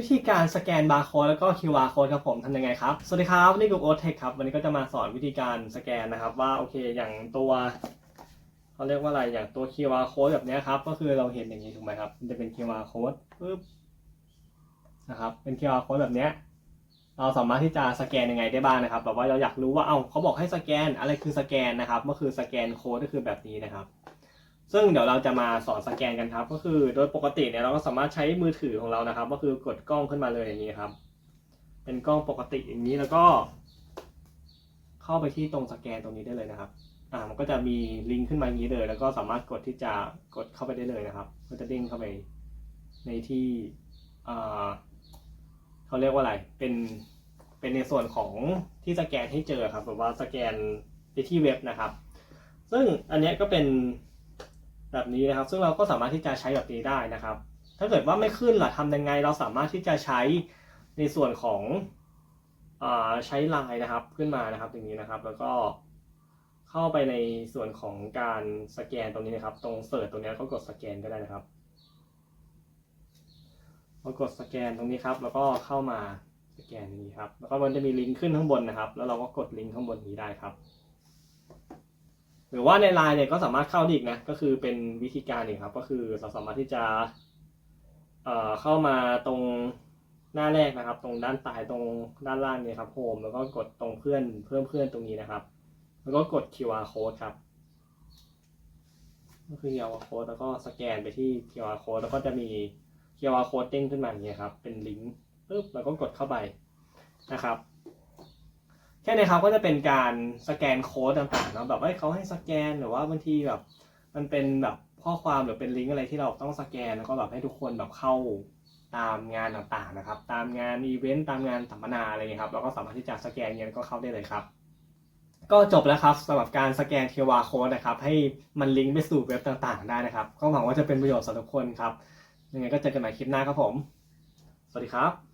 วิธีการสแกนบาร์โค้ดแล้วก็ QR code ครับผมทำยังไงครับ สวัสดีครับ นี่กูโอเทคครับ วันนี้ก็จะมาสอนวิธีการสแกนนะครับ ว่าโอเคอย่างตัวเขาเรียกว่าอะไรอย่างตัว QR code แบบนี้ครับ ก็คือเราเห็นอย่างนี้ถูกไหมครับมันจะเป็น QR code ปึ๊บนะครับเป็น QR code แบบนี้เราสามารถที่จะสแกนยังไงได้บ้างนะครับแบบว่าเราอยากรู้ว่าเอ้าเขาบอกให้สแกนอะไรคือสแกนนะครับก็คือสแกนโค้ดก็คือแบบนี้นะครับ ซึ่งเดี๋ยวเราจะมาสอนสแกนกันครับ ก็คือโดยปกติเนี่ยเราก็สามารถใช้มือถือของเรานะครับ ก็คือกดกล้องขึ้นมาเลยอย่างนี้ครับ เป็นกล้องปกติอย่างนี้แล้วก็ เข้าไปที่ตรงสแกนตรงนี้ได้เลยนะครับอ่ามันก็จะมีลิงก์ขึ้นมาอย่างนี้เลย แล้วก็สามารถกดที่จะกดเข้าไปได้เลยนะครับ ก็จะเด้งเข้าไปในที่อ่าเขาเรียกว่าอะไร เป็นเป็นในส่วนของที่สแกนให้เจอครับแบบว่าสแกนไปที่เว็บนะครับ ซึ่งอันนี้ก็เป็น แบบนี้นะครับ ซึ่งเราก็สามารถที่จะใช้แบบนี้ได้นะครับ ถ้าเกิดว่าไม่ขึ้นล่ะทำยังไง เราสามารถที่จะใช้ในส่วนของอใช้ไลน์นะครับขึ้นมานะครับอย่างนี้นะครับ แล้วก็เข้าไปในส่วนของการสแกนตรงนี้นะครับ ตรงเสิร์ชตรงนี้ก็กดสแกนก็ได้นะครับพอกดสแกนตรงนี้ครับ แล้วก็เข้ามาสแกนอย่างนี้ครับ แล้วก็มันจะมีลิงก์ขึ้นข้างบนนะครับ แล้วเราก็กดลิงก์ข้างบนนี้ได้ครับ หรือว่าในไลน์เนี่ยก็สามารถเข้าได้อีกนะ ก็คือเป็นวิธีการอีกครับ ก็คือเราสามารถที่จะเอ่อเข้ามาตรงหน้าแรกนะครับ ตรงด้านใต้ตรงด้านล่างเนี่ยครับโฮมแล้วก็กดตรงเพื่อนเพิ่มเพื่อนตรงนี้นะครับ แล้วก็กด QR code ครับก็คือ QR code แล้วก็สแกนไปที่ QR code แล้วก็จะมี QR code เด้งขึ้นมาอย่างเงี้ยครับ เป็นลิงก์ปึ๊บแล้วก็กดเข้าไปนะครับ แค่นี้ครับก็จะเป็นการสแกนโค้ดต่างๆเนอะแบบว่าเขาให้สแกนหรือว่าบางทีแบบ มันเป็นแบบข้อความหรือเป็นลิงก์อะไรที่เราต้องสแกนแล้วก็แบบให้ทุกคนแบบเข้าตามงานต่างๆนะครับ ตามงานอีเวนต์ตามงานสัมมนาอะไรเงี้ยครับเราก็สามารถที่จะสแกนเงี้ยก็เข้าได้เลยครับ ก็จบแล้วครับสำหรับการสแกน QR code นะครับให้มันลิงก์ไปสู่เว็บต่างๆ ได้นะครับ ก็หวังว่าจะเป็นประโยชน์สำหรับทุกคนครับยังไงก็เจอกันใหม่คลิปหน้าครับผม สวัสดีครับ